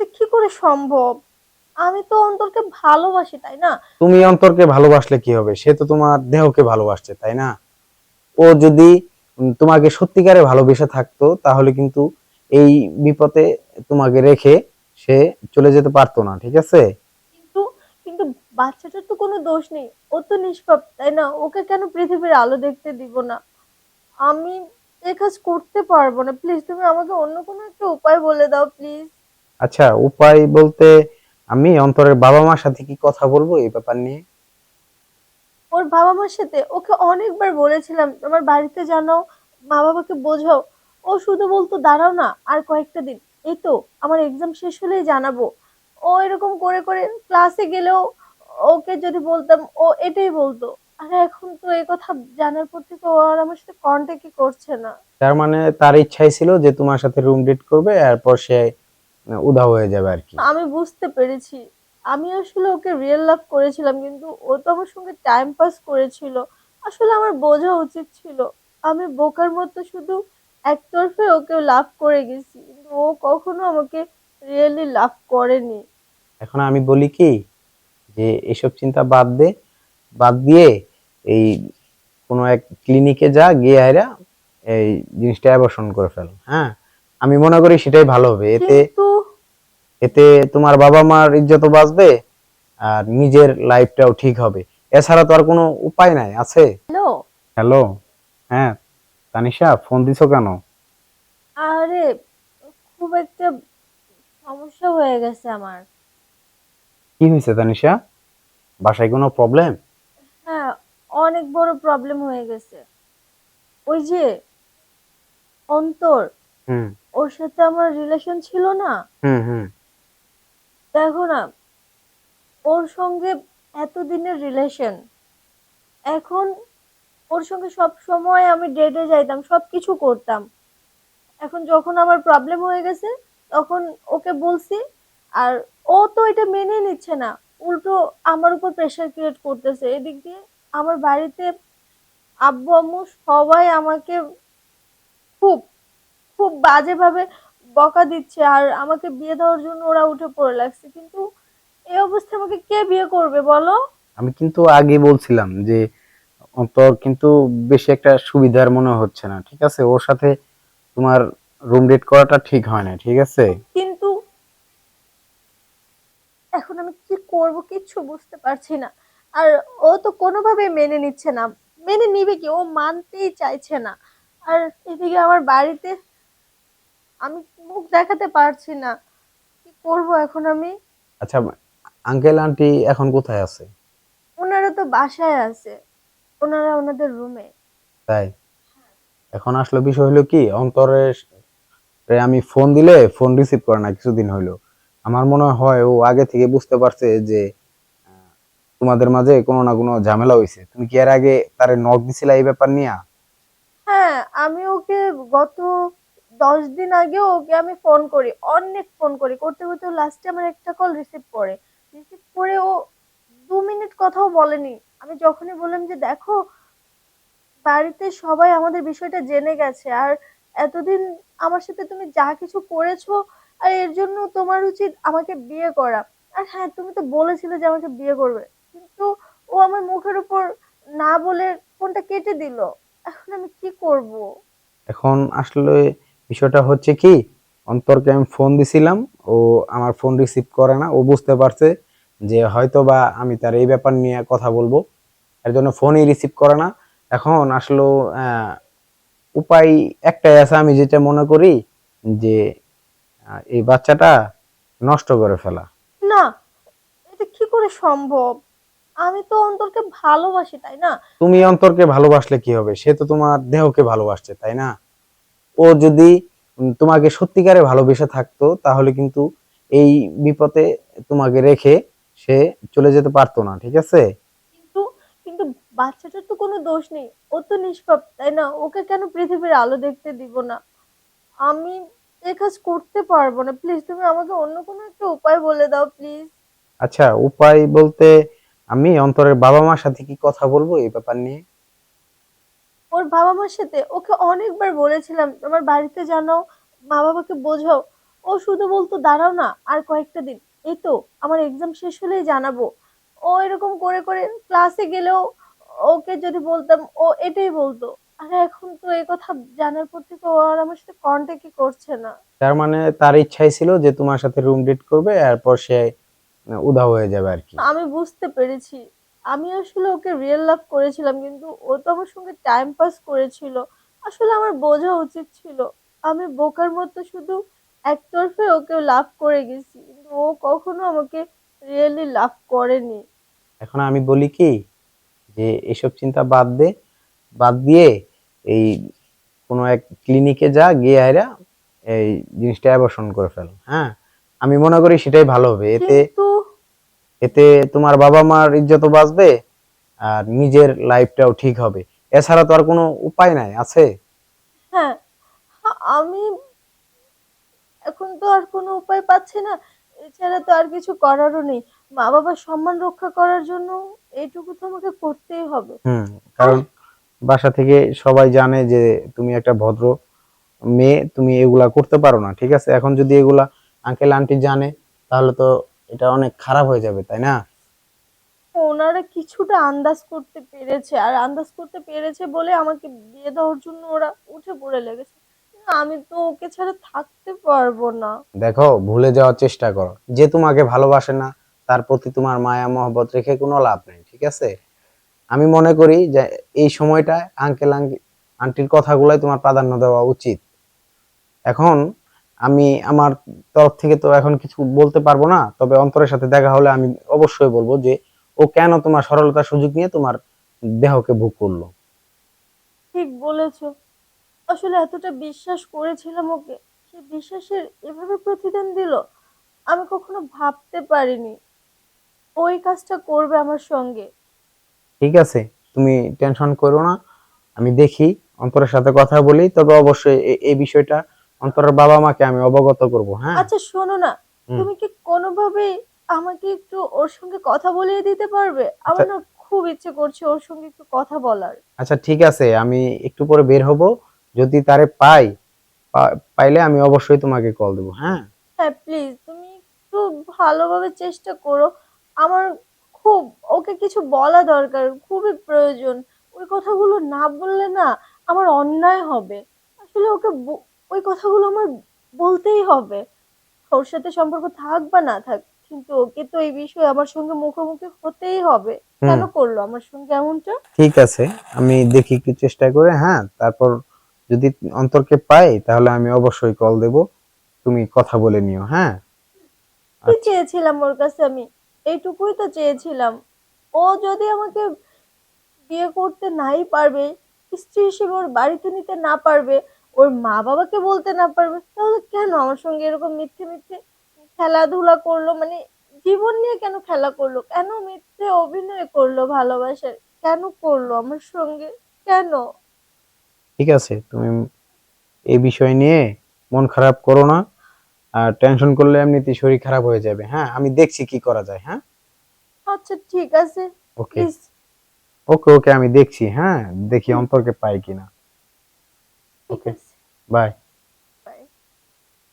এটা কি করে সম্ভব? আমি তো অন্তরকে ভালোবাসি তাই না? তুমি অন্তরকে ভালোবাসলে কি হবে? সে তো তোমার দেহকে ভালোবাসছে তাই না? ও যদি তোমাকে সত্যিকারে ভালোবেসে থাকতো তাহলে কিন্তু এই বিপদে তোমাকে রেখে সে চলে যেতে পারতো না ঠিক আছে? কিন্তু কিন্তু বাচ্চাটার তো কোনো দোষ নেই। ও তো নিষ্পাপ তাই না? ওকে কেন পৃথিবীর আলো দেখতে দিব না? আমি এ কাজ করতে পারব না। প্লিজ তুমি আমাকে অন্য কোনো একটা উপায় বলে দাও প্লিজ। আচ্ছা উপায় বলতে আমি অন্তরের বাবা মার সাথে কি কথা বলব এই ব্যাপার নিয়ে? ওর বাবা মার সাথে? ওকে অনেকবার বলেছিলাম তোমার বাড়িতে জানাও মা বাবাকে বোঝাও। ও শুধু বলতো দাঁড়াও না আর কয়েকটা দিন। এই তো আমার এক্সাম শেষ হলেই জানাব। ও এরকম করে করে ক্লাসে গেলেও ওকে যদি বলতাম ও এটাই বলতো। আর এখন তো এই কথা জানার পর থেকে ও আর আমার সাথে কন্ট্যাক্টই করছে না। তার মানে তার ইচ্ছাই ছিল যে তোমার সাথে রুম ডেট করবে এরপর সে উধাও হয়ে যাবে আর কি। আমি বুঝতে পেরেছি। আমি আসলে ওকে রিয়েল লাভ করেছিলাম কিন্তু ও তো আমার সঙ্গে টাইম পাস করেছিল। আসলে আমার বোঝা উচিত ছিল। আমি বোকার মতো শুধু একতরফে ওকে লাভ করে গেছি কিন্তু ও কখনো আমাকে রিয়েলি লাভ করেনি। এখন আমি বলি কি যে এসব চিন্তা বাদ দে বাদ দিয়ে এই কোনো এক ক্লিনিকে যা গিয়ে আয়রা এই জিনিসটা অ্যাবর্শন করে ফেল হ্যাঁ? আমি মনে করি সেটাই ভালো হবে। এতে কিন্তু এতে তোমার বাবা মার ইজ্জতও বাঁচবে আর নিজের লাইফটাও ঠিক হবে। এছাড়া তো আর কোনো উপায় নাই আছে? হ্যালো? হ্যালো? হ্যাঁ তানিশা ফোন দিছো কেন? আরে খুব একটা সমস্যা হয়ে গেছে আমার। কি হয়েছে তানিশা? বাসায় কোনো প্রবলেম হ্যাঁ অনেক বড় প্রবলেম হয়ে গেছে। ওই যে অন্তর হুম। ওর সাথে আমার রিলেশন ছিল না? হুম হুম। দেখো না, ওর সঙ্গে এতদিনের রিলেশন এখন ওর সঙ্গে সব সময় আমি ডেটে যাইতাম, সব কিছু করতাম। এখন যখন আমার প্রবলেম হয়ে গেছে, তখন ওকে বলছি, আর ও তো এটা মেনে নিচ্ছে না। উল্টো আমার উপর প্রেশার ক্রিয়েট করতেছে। এদিক দিয়ে আমার বাড়িতে আব্বু আম্মু সবাই আমাকে খুব খুব বাজেভাবে বকা দিচ্ছে আর আমাকে বিয়ে দেওয়ার জন্য ওরা উঠে পড়ে লাগছে। কিন্তু এই অবস্থায় আমাকে কে বিয়ে করবে বলো? আমি কিন্তু আগে বলছিলাম যে তোর কিন্তু বেশি একটা সুবিধার মনে হচ্ছে না ঠিক আছে? ওর সাথে তোমার রুম ডেট করাটা ঠিক হয় না ঠিক আছে? কিন্তু এখন আমি কি করব কিচ্ছু বুঝতে পারছি না। আর ও তো কোনোভাবে মেনে নিচ্ছে না। মেনে নিবে কি? ও মানতেই চাইছে না। আর এদিকে আমার বাড়িতে আমি মুখ দেখাতে পারছি না। কি করব এখন আমি? আচ্ছা আঙ্কেল আন্টি এখন কোথায় আছে? ওনারা তো বাসায় আছে। ওনারা ওনাদের রুমে তাই? এখন আসলে বিষয় হলো কি অন্তরের আমি ফোন দিলে ফোন রিসিভ করে না কিছুদিন হইল। আমার মনে হয় ও আগে থেকে বুঝতে পারছে যে তোমাদের মাঝে কোনো না কোনো ঝামেলা হয়েছে তুমি কি এর আগে তারে নক দিছিলা এই ব্যাপার নিয়ে? হ্যাঁ আমি ওকে গত দশ দিন আগেও ওকে আমি ফোন করি, অনেক ফোন করি। করতে করতে লাস্টে আমার একটা কল রিসিভ করে। রিসিভ করে ও দু মিনিট কথাও বলেনি। আমি যখনই বললাম যে, দেখো, বাড়িতে সবাই আমাদের বিষয়টা জেনে গেছে। আর এতদিন আমার সাথে তুমি যা কিছু করেছ, আর এর জন্য তোমার উচিত আমাকে বিয়ে করা। আর হ্যাঁ তুমি তো বলেছিলে যে আমাকে বিয়ে করবে। কিন্তু ও আমার মুখের উপর না বলে ফোনটা কেটে দিল। এখন আমি কি করব? এখন আসলে বিষয়টা হচ্ছে কি অন্তরকে আমি ফোন দিছিলাম ও আমার ফোন রিসিভ করে না। ও বুঝতে পারছে যে হয়তো বা আমি তার এই ব্যাপার নিয়ে কথা বলব। এর জন্য ফোনই রিসিভ করে না। এখন আসলে উপায় একটাই আছে আমি যেটা মনে করি যে এই বাচ্চাটা নষ্ট করে ফেলা। না এটা কি করে সম্ভব? আমি তো অন্তরকে ভালোবাসি তাই না? তুমি অন্তরকে ভালোবাসলে কি হবে? সে তো তোমার দেহকে ভালোবাসছে তাই না? ও যদি তোমাকে সত্যিকারে ভালোবেসে থাকতো তাহলে কিন্তু এই বিপদে তোমাকে রেখে সে চলে যেতে পারতো না ঠিক আছে? কিন্তু কিন্তু বাচ্চাটার তো কোনো দোষ নেই। ও তো নিষ্পাপ তাই না? ওকে কেন পৃথিবীর আলো দেখতে দিব না? আমি এ কাজ করতে পারব না। প্লিজ তুমি আমাকে অন্য কোনো একটা উপায় বলে দাও প্লিজ। আচ্ছা উপায় বলতে আমি অন্তরের বাবা মার সাথে কি কথা বলব এই ব্যাপার নিয়ে? ওর বাবা মার সাথে ওকে অনেকবার বলেছিলাম তোমার বাড়িতে জানাও মা বাবাকে বোঝাও। ও শুধু বলতো দাঁড়াও না আর কয়েকটা দিন। এই তো আমার এক্সাম শেষ হলেই জানাব। ও এরকম করে করে ক্লাসে গেলেও ওকে যদি বলতাম ও এটাই বলতো। আর এখন তো এই কথা জানার পর থেকে ও আর আমার সাথে কন্ট্যাক্টই করছে না। তার মানে তার ইচ্ছাই ছিল যে তোমার সাথে রুম ডেট করবে এরপর সে উধাও হয়ে যাবে আর কি। আমি বুঝতে পেরেছি। আমি আসলে ওকে রিয়েল লাভ করেছিলাম কিন্তু ও তো আমার সঙ্গে টাইম পাস করেছিল। আসলে আমার বোঝা উচিত ছিল। আমি বোকার মতো শুধু একতরফে ওকে লাভ করে গেছি কিন্তু ও কখনো আমাকে রিয়েলি লাভ করেনি। এখন আমি বলি কি যে এসব চিন্তা বাদ দে বাদ দিয়ে এই কোনো এক ক্লিনিকে যা গিয়ে আয়রা এই জিনিসটা অ্যাবর্শন করে ফেল হ্যাঁ? আমি মনে করি সেটাই ভালো হবে। এতে কিন্তু এতে তোমার বাবা মার ইজ্জতও বাঁচবে আর নিজের লাইফটাও ঠিক হবে। এছাড়া তো আর কোনো উপায় নাই আছে? হ্যাঁ আমি এখন তো আর কোনো উপায় পাচ্ছি না। এছাড়া তো আর কিছু করারও নেই। মা বাবার সম্মান রক্ষা করার জন্য এইটুকু তো আমাকে করতেই হবে। হুম কারণ বাসা থেকে সবাই জানে যে তুমি একটা ভদ্র মেয়ে তুমি এগুলা করতে পারো না ঠিক আছে? এখন যদি এগুলা আঙ্কেল আন্টি জানে তাহলে তো এটা অনেক খারাপ হয়ে যাবে তাই না? ওনারা কিছুটা আন্দাজ করতে পেরেছে আর আন্দাজ করতে পেরেছে বলে আমাকে বিয়ে দেওয়ার জন্য ওরা উঠে পড়ে লেগেছে। আমি তো ওকে ছাড়া থাকতে পারব না। দেখো ভুলে যাওয়ার চেষ্টা করো। যে তোমাকে ভালোবাসে না তার প্রতি তোমার মায়া মহব্বত রেখে কোনো লাভ নেই ঠিক আছে? আমি মনে করি যে এই সময়টা আঙ্কেল আন্টির কথাগুলাই তোমার প্রাধান্য দেওয়া উচিত। এখন আমি আমার তরফ থেকে তো এখন কিছু বলতে পারব না তবে অন্তরের সাথে দেখা হলে আমি অবশ্যই বলব যে ও কেন তোমার সরলতার সুযোগ নিয়ে তোমার দেহকে ভোগ করল? ঠিক বলেছ। আসলে এতটা বিশ্বাস করেছিলাম ওকে সে বিশ্বাসের এভাবে প্রতিদান দিল আমি কখনো ভাবতে পারিনি। ওই কাজটা করবে আমার সঙ্গে। ঠিক আছে তুমি টেনশন করো না আমি দেখি অন্তরের সাথে কথা বলি তবে অবশ্যই এই বিষয়টা অন্তরের বাবা মাকে আমি অবগত করব হ্যাঁ? আচ্ছা শোনো না। তুমি কি কোনোভাবে আমাকে একটু ওর সঙ্গে কথা বলিয়ে দিতে পারবে? আমার আচ্ছা। না খুব ইচ্ছে করছে ওর সঙ্গে একটু কথা বলার। আচ্ছা ঠিক আছে আমি একটু পরে বের হব। যদি তারে পাই পাইলে আমি অবশ্যই তোমাকে কল দেবো হ্যাঁ? হ্যাঁ প্লিজ তুমি একটু ভালোভাবে চেষ্টা করো। আমার খুব ওকে কিছু বলা দরকার খুবই প্রয়োজন। ওই কথাগুলো না বললে না আমার অন্যায় হবে। আসলে ওকে ওই কথাগুলো আমার বলতেই হবে। ওর সাথে সম্পর্ক থাক বা না থাক কিন্তু ওকে তো এই বিষয়ে আমার সঙ্গে মুখোমুখি হতেই হবে। কেন করল? আমার সঙ্গে এমনটা? ঠিক আছে আমি দেখি একটু চেষ্টা করে হ্যাঁ তারপর যদি অন্তরকে পাই তাহলে আমি অবশ্যই কল দেব। তুমি কথা বলে নিও হ্যাঁ? কি চেয়েছিলাম ওর কাছে আমি? এইটুকুই তো চেয়েছিলাম। ও যদি আমাকে বিয়ে করতে নাই পারবে স্ত্রী হিসেবে ওর বাড়িতে নিতে না পারবে ওর মা বাবাকে বলতে না পারবে তাহলে কেন আমার সঙ্গে এরকম মিথ্যে মিথ্যে খেলাধুলা করল? মানে জীবন নিয়ে কেন খেলা করল? কেন মিথ্যে অভিনয় করল ভালোবাসার কেন করল আমার সঙ্গে? কেন? ঠিক আছে তুমি এই বিষয় নিয়ে মন খারাপ করো না আর টেনশন করলে এমনিতেই শরীর খারাপ হয়ে যাবে। হ্যাঁ আমি দেখছি কি করা যায় হ্যাঁ? আচ্ছা ঠিক আছে। ওকে ওকে ওকে আমি দেখছি হ্যাঁ দেখি অন্তরকে পাই কিনা। ঠিক Okay. আছে বাই